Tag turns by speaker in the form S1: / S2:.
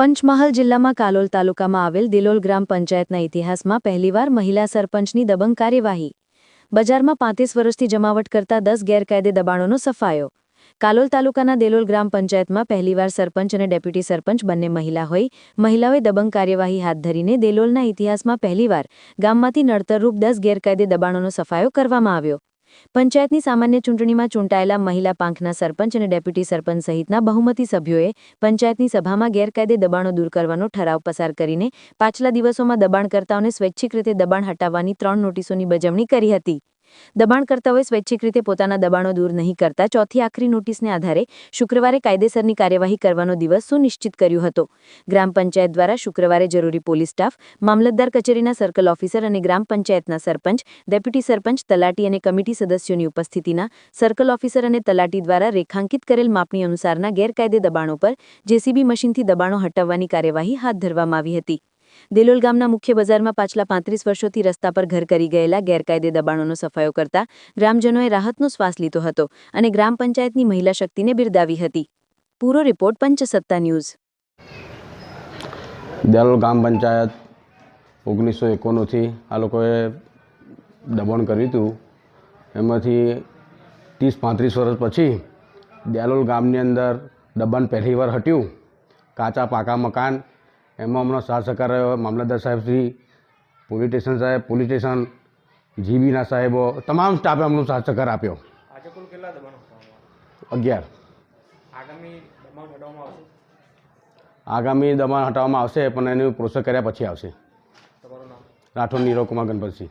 S1: પંચમહાલ જિલ્લામાં કાલોલ તાલુકામાં આવેલ દિલોલ ગ્રામ પંચાયતના ઇતિહાસમાં પહેલીવાર મહિલા સરપંચની દબંગ કાર્યવાહી. બજારમાં પાંત્રીસ વર્ષથી જમાવટ કરતા દસ ગેરકાયદે દબાણોનો સફાયો. કાલોલ તાલુકાના દેલોલ ગ્રામ પંચાયતમાં પહેલીવાર સરપંચ અને ડેપ્યુટી સરપંચ બંને મહિલા હોય, મહિલાઓએ દબંગ કાર્યવાહી હાથ ધરીને દેલોલના ઇતિહાસમાં પહેલીવાર ગામમાંથી નડતરરૂપ દસ ગેરકાયદે દબાણોનો સફાયો કરવામાં આવ્યો. પંચાયતની સામાન્ય ચૂંટણીમાં ચૂંટાયેલા મહિલા પાંખના સરપંચ અને ડેપ્યુટી સરપંચ સહિતના બહુમતી સભ્યોએ પંચાયતની સભામાં ગેરકાયદે દબાણો દૂર કરવાનો ઠરાવ પસાર કરીને પાછલા દિવસોમાં દબાણકર્તાઓને સ્વૈચ્છિક રીતે દબાણ હટાવવાની ત્રણ નોટિસોની બજવણી કરી હતી. દબાણકર્તાઓએ સ્વૈચ્છિક રીતે પોતાના દબાણો દૂર નહીં કરતા ચોથી આખરી નોટિસને આધારે શુક્રવારે કાયદેસરની કાર્યવાહી કરવાનો દિવસ સુનિશ્ચિત કર્યો હતો. ગ્રામ પંચાયત દ્વારા શુક્રવારે જરૂરી પોલીસ સ્ટાફ, મામલતદાર કચેરીના સર્કલ ઓફિસર અને ગ્રામ પંચાયતના સરપંચ, ડેપ્યુટી સરપંચ, તલાટી અને કમિટી સદસ્યોની ઉપસ્થિતિના સર્કલ ઓફિસર અને તલાટી દ્વારા રેખાંકિત કરેલ માપણી અનુસારના ગેરકાયદે દબાણો પર જેસીબી મશીનથી દબાણો હટાવવાની કાર્યવાહી હાથ ધરવામાં આવી હતી. દેલોલ ગામના મુખ્ય બજારમાં પાછલા પાંત્રીસ વર્ષોથી રસ્તા પર ઘર કરી ગયેલા ગેરકાયદે દબાણોનો સફાયો કરતા ગ્રામજનોએ રાહતનો શ્વાસ લીધો હતો અને ગ્રામ પંચાયતની મહિલા શક્તિને બિરદાવી હતી. પૂરો રિપોર્ટ પંચસત્તા ન્યૂઝ.
S2: દેલોલ ગામ પંચાયત ઓગણીસો એકોણુંથી આ લોકોએ દબાણ કર્યું હતું. એમાંથી ત્રીસ પાંત્રીસ વર્ષ પછી દેલોલ ગામની અંદર દબાણ પહેલી વાર હટ્યું. કાચા પાકા મકાન એમાં હમણાં સાથ સહકાર રહ્યો મામલતદાર સાહેબશ્રી પોલીસ સ્ટેશન સાહેબ પોલીસ સ્ટેશન જીબીના સાહેબો તમામ સ્ટાફે અમનો સાથ સહકાર આપ્યો.
S3: આજે કુલ કેટલા દબાણો
S2: અગિયાર.
S3: આગામી દબાણ હટાવવામાં આવશે?
S2: આગામી દબાણ હટાવવામાં આવશે પણ એનું પ્રોસેસ કર્યા પછી આવશે. રાઠોડ નીરવ કુમાર ગણપતસિંહ.